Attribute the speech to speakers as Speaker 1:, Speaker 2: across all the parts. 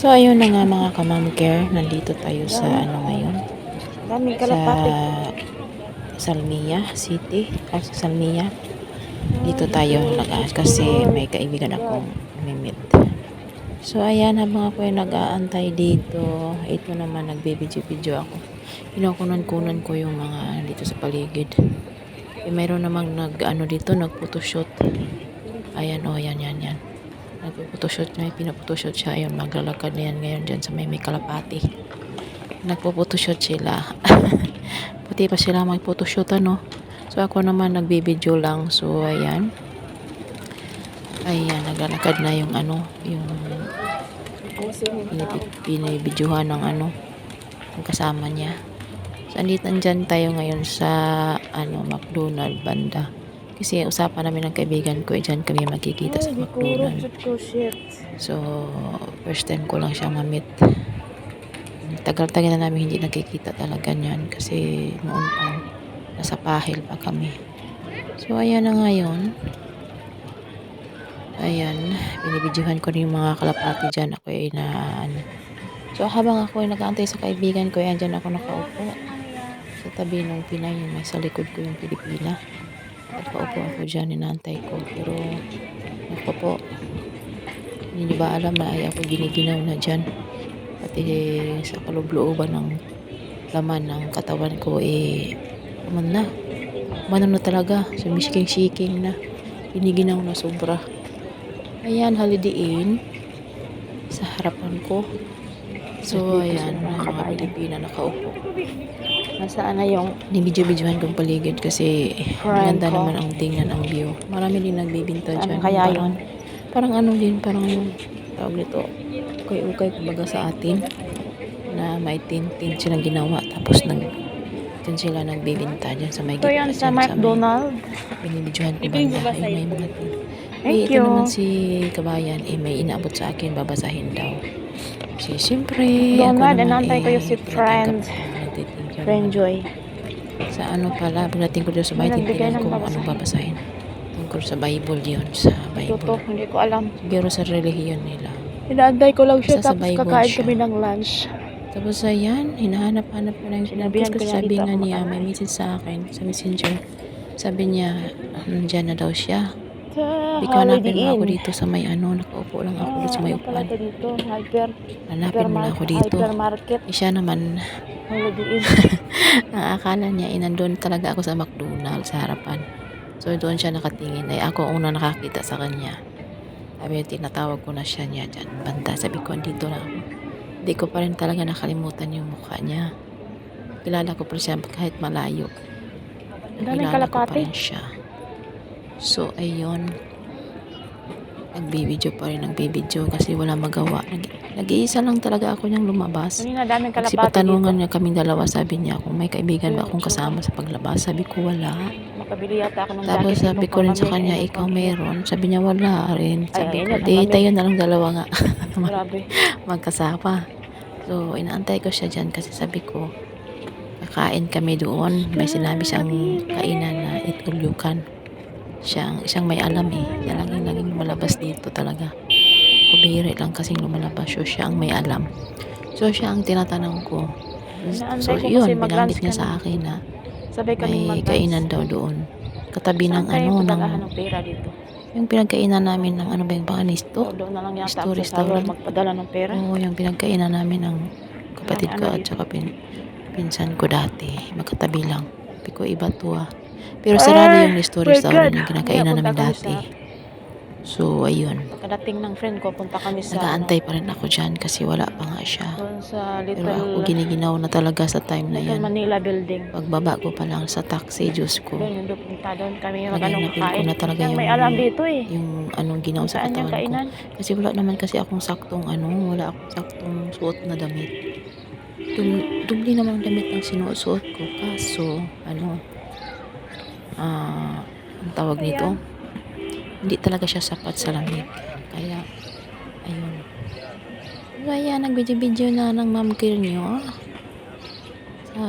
Speaker 1: So, ayun na nga mga kamam care. Nandito tayo sa ano ngayon.
Speaker 2: Daming
Speaker 1: Sa. Salmia City. O sa Salmia. Dito tayo nag kasi may kaibigan akong mimit. So, ayan habang ako ay nag-aantay dito. Ito naman nagbibidyo-video ako. Kinukunan-kunan ko yung mga dito sa paligid. Eh, mayroon namang nag ano dito, nag-photoshoot. Ayan, oh, yan, yan, yan. Nagpo-photoshoot niya, pinapotoshoot siya. Ayun, maglalakad na yan ngayon dyan sa may may kalapati. Nagpo-photoshoot sila. Pati pa sila mag-photoshoot, ano. So, ako naman nagbibideo lang. So, ayan. Ayan, naglalakad na yung ano, yung pinibidyohan ng ano, yung kasama niya. So, andito nandyan tayo ngayon sa ano, McDonald banda. Kasi usapan namin ng kaibigan ko, eh, dyan kami magkikita sa
Speaker 2: Ay, di ko
Speaker 1: McDonald.
Speaker 2: shoot ko shit.
Speaker 1: So, first time ko lang siya ma-meet. Tagal-tagal na namin hindi nagkikita talaga niyan kasi noon pa nasa pahil pa kami. So, ayan na ngayon. Ayan, binibidyohan ko rin yung mga kalapati dyan. Ako ay na ano. So, habang ako ay nag-aantay sa kaibigan ko, ayan dyan ako nakaupo. Sa tabi ng Pinay, may sa likod ko yung Pilipina. At paupo ako dyan, inaantay ko. Pero, ako po, hindi niyo ba alam na ay ako giniginaw na dyan. Pati sa kalublooban ng laman ng katawan ko, eh, kuman na. Kumanon na talaga. Sumishiking-shiking na. Giniginaw na sobra. Ayan, Holiday Inn. Sa harapan ko. So, ayan, mga Pilipina nakaupo.
Speaker 2: Nasaan na yung
Speaker 1: Nibidyo-bidyohan kong paligid kasi maganda
Speaker 2: ko.
Speaker 1: naman ang tingnan ang view. Marami din nagbibinta
Speaker 2: Saan
Speaker 1: dyan.
Speaker 2: kaya
Speaker 1: parang, parang ano din, parang yung tawag nito, ukay-ukay kumbaga sa atin na may tint-tint silang ginawa tapos nag dyan sila nagbibinta dyan sa may
Speaker 2: ito yan
Speaker 1: gitna
Speaker 2: sa
Speaker 1: dyan may
Speaker 2: McDonald.
Speaker 1: binibidyohan ko
Speaker 2: Ito babasa
Speaker 1: ay may
Speaker 2: ito.
Speaker 1: mga.
Speaker 2: Thank
Speaker 1: eh, ito
Speaker 2: you.
Speaker 1: naman si Kabayan, eh, may inaabot sa akin, babasahin daw. Si, siyempre, ako
Speaker 2: Donald,
Speaker 1: naman,
Speaker 2: inantay ko
Speaker 1: eh,
Speaker 2: yung si Friend. Friend. Joy.
Speaker 1: Sa ano pala, pagdating ko dito sa tingnan
Speaker 2: ng
Speaker 1: ko anong babasahin. Tungkol sa Bible yun, sa Bible.
Speaker 2: hindi ko alam.
Speaker 1: Siguro sa relihiyon nila.
Speaker 2: Inaantay ko lang siya
Speaker 1: Basta
Speaker 2: tapos kakain
Speaker 1: siya.
Speaker 2: kami ng lunch.
Speaker 1: Tapos ayan, hinahanap-hanap ko yung
Speaker 2: Sinabihan
Speaker 1: Tapos kasi sabi nga niya, may message sa akin, sa messenger. Sabi niya, nandyan na daw siya. Hindi ko hanapin mo ako dito sa may ano, nakaupo lang ako dito sa may upuan. Hanapin mo na ako dito. Eh, siya naman, ang akala niya, eh, nandun talaga ako sa McDonald's sa harapan. So, doon siya nakatingin. Eh, ako ang una nakakita sa kanya. Sabi niya, tinatawag ko na siya niya dyan. Banda, sabi ko, dito na ako. Hindi ko pa rin talaga nakalimutan yung mukha niya. Kilala ko pa siya kahit malayo. Kilala ko pa rin siya. So, ayun. Nagbibideo pa rin, nagbibideo kasi wala magawa. Nag- Nag-iisa lang talaga ako niyang lumabas. Kasi patanungan niya kaming dalawa, sabi niya kung may kaibigan ba akong kasama sa paglabas. Sabi ko wala.
Speaker 2: Makabili yata ako ng
Speaker 1: Tapos sabi ko rin sa kanya, ikaw meron. Sabi niya wala rin. Sabi ko, di tayo na lang dalawa nga magkasama. So, inaantay ko siya dyan kasi sabi ko, kakain kami doon. May sinabi siyang kainan na itulukan. Siyang, siyang may alam eh. Siya laging laging lumalabas dito talaga. Kubiri lang kasing lumalabas. So, siya ang may alam. So, siya ang tinatanong ko. So,
Speaker 2: ko
Speaker 1: yun, binanggit niya sa akin na
Speaker 2: Sabay kami
Speaker 1: may kainan daw doon. Katabi ng ano, ng,
Speaker 2: pera dito.
Speaker 1: yung pinagkainan namin ng ano ba yung banganisto.
Speaker 2: So, doon na lang yata ako sa
Speaker 1: restaurant.
Speaker 2: magpadala ng pera.
Speaker 1: Oo, yung pinagkainan namin ng kapatid ko
Speaker 2: ano
Speaker 1: at saka pin, pinsan ko dati. Magkatabi lang. Sabi ko, iba to ah. Pero sarado
Speaker 2: Ah,
Speaker 1: yung restaurant
Speaker 2: God.
Speaker 1: yung kinakainan namin
Speaker 2: punta
Speaker 1: dati.
Speaker 2: sa-
Speaker 1: So, ayun.
Speaker 2: Pagkadating ng friend ko, punta kami sa
Speaker 1: Nagaantay pa rin ako dyan kasi wala pa nga siya.
Speaker 2: ano, doon sa Little,
Speaker 1: Pero ako giniginaw na talaga sa time na yan.
Speaker 2: Manila building.
Speaker 1: Pagbaba ko pa lang sa taxi, Diyos ko.
Speaker 2: Doon yung pupunta doon kami mag anong
Speaker 1: Naganapin ko
Speaker 2: kain.
Speaker 1: na talaga
Speaker 2: Yan, may
Speaker 1: yung-
Speaker 2: alam dito eh.
Speaker 1: Yung anong ginaw sa
Speaker 2: yung
Speaker 1: katawan ko. Kasi wala naman kasi akong saktong ano, wala akong saktong suot na damit. Dum dumli naman ang damit ng sinusuot ko. Kaso, ano, ah, ang tawag nito, hindi talaga siya sapat sa lamig. Kaya, ayun. Kaya nagbidyo-video na ng ma'am care nyo. Sa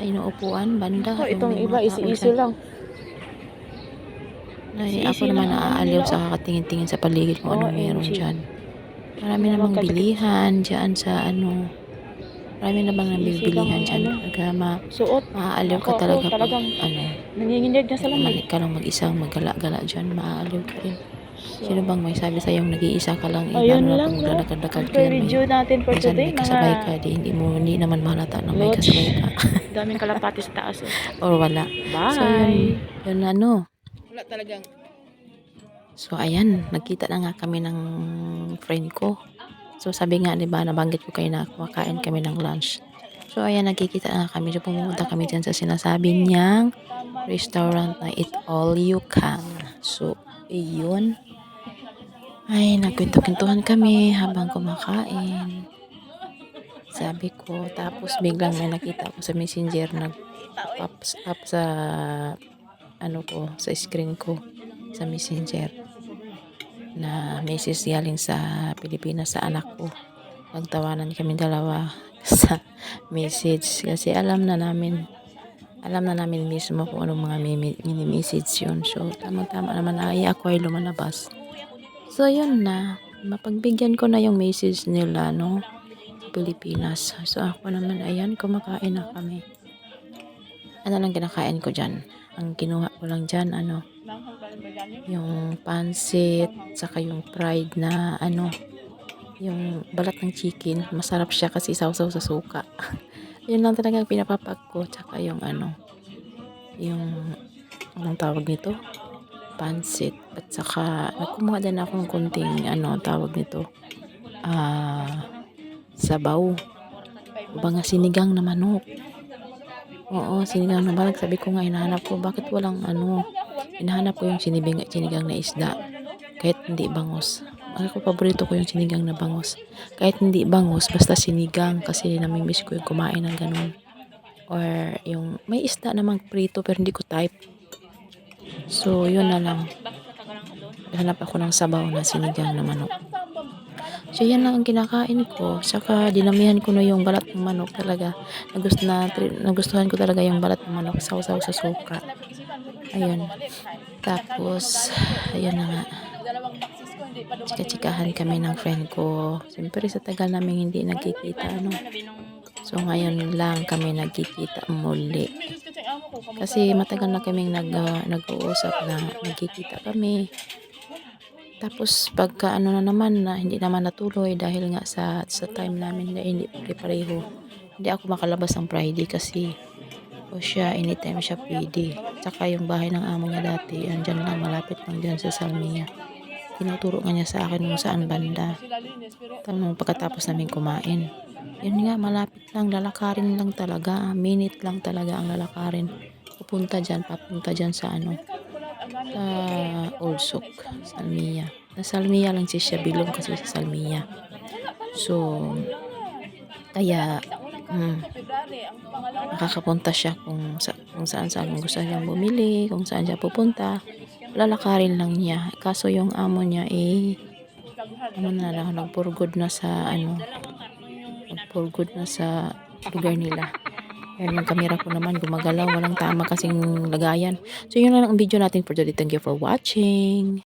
Speaker 1: inuupuan, banda.
Speaker 2: Oh, itong iba,
Speaker 1: dyan.
Speaker 2: lang.
Speaker 1: Ay,
Speaker 2: Easy
Speaker 1: ako naman
Speaker 2: ano
Speaker 1: naaaliw
Speaker 2: nila,
Speaker 1: sa kakatingin-tingin sa paligid kung
Speaker 2: Oh,
Speaker 1: anong meron
Speaker 2: OMG.
Speaker 1: dyan. Marami namang bilihan dyan sa ano. Marami namang nabibilihan dyan.
Speaker 2: ano.
Speaker 1: Kaya ma maaaliw ka talaga pag ano.
Speaker 2: Nanginginig na sa lamig.
Speaker 1: Malik ka lang mag-isang magala-gala dyan. Maaaliw ka rin. Sino bang may sabi sa'yo nag-iisa ka lang?
Speaker 2: Ayun
Speaker 1: paano na
Speaker 2: lang,
Speaker 1: kung lalakad-lakad
Speaker 2: Ang
Speaker 1: ka yan,
Speaker 2: review natin for
Speaker 1: Minsan
Speaker 2: today,
Speaker 1: may kasabay ka, di hindi mo hindi naman mahalata na may kasabay ka.
Speaker 2: daming kalapati sa taas. eh.
Speaker 1: or wala.
Speaker 2: Bye!
Speaker 1: So yun, yun ano.
Speaker 2: Wala talagang
Speaker 1: So ayan, nagkita na nga kami ng friend ko. So sabi nga, di ba, nabanggit ko kayo na kumakain kami ng lunch. So ayan, nagkikita na kami. So pumunta kami dyan sa sinasabi niyang restaurant na Eat All You Can. So, iyon. Ay, nagkwento-kwentuhan kami habang kumakain. Sabi ko, tapos biglang may nakita ko sa messenger nag up, up sa ano ko, sa screen ko sa messenger na message galing sa Pilipinas sa anak ko. Nagtawanan kami dalawa sa message kasi alam na namin alam na namin mismo kung anong mga mini- mini-message yun. So, tama-tama naman na ay ako ay lumalabas. So, yun na. Mapagbigyan ko na yung message nila, no? Pilipinas. So, ako naman, ayan, kumakain na kami. Ano lang kinakain ko dyan? Ang kinuha ko lang dyan, ano, yung pansit, saka yung fried na, ano, yung balat ng chicken. Masarap siya kasi sausaw sa suka. Yun lang talaga ang pinapapak ko. Tsaka yung ano, yung, anong tawag nito? Pansit. At saka, nagkumuha din akong konting, ano, tawag nito? Ah, sabaw. Banga sinigang na manok. Oo, sinigang na manok. Sabi ko nga, hinahanap ko, bakit walang, ano, hinahanap ko yung sinibing, sinigang na isda. Kahit hindi bangos. Ako, paborito ko yung sinigang na bangos. Kahit hindi bangos, basta sinigang kasi namimiss ko yung kumain ng ganun. Or yung, may isda namang prito pero hindi ko type. So, yun na lang. Hanap ako ng sabaw na sinigang na manok. So, yan lang ang kinakain ko. Saka, dinamihan ko na yung balat ng manok talaga. Nagusto na, nagustuhan ko talaga yung balat ng manok. Sausaw sa suka. Ayun. Tapos, ayun na nga. Chika-chikahan kami ng friend ko. Siyempre, sa tagal namin hindi nagkikita, ano. So, ngayon lang kami nagkikita muli. Kasi matagal na kaming nag, ah, nag-uusap na nagkikita kami. Tapos pagka ano na naman na hindi naman natuloy dahil nga sa sa time namin na hindi pare-pareho. Hindi ako makalabas ng Friday kasi o siya anytime siya pwede. Tsaka yung bahay ng amo niya dati, andyan lang malapit lang dyan sa Salmia. Tinuturo nga niya sa akin kung saan banda. Tanong pagkatapos namin kumain. Yun nga, malapit lang, lalakarin lang talaga. Minute lang talaga ang lalakarin. Pupunta dyan, papunta dyan sa ano, sa Olsok, Salmia. Sa Salmia lang si siya, bilong kasi sa Salmia. So, kaya, mm, nakakapunta siya kung, sa, kung saan saan gusto niyang bumili, kung saan siya pupunta. Lalakarin lang niya. Kaso yung amo niya eh, ano na lang, nagpurgod na sa ano, nagpurgod na sa lugar nila. Yan yung camera ko naman gumagalaw, walang tama kasing lagayan. So yun lang ang video natin for today. Thank you for watching.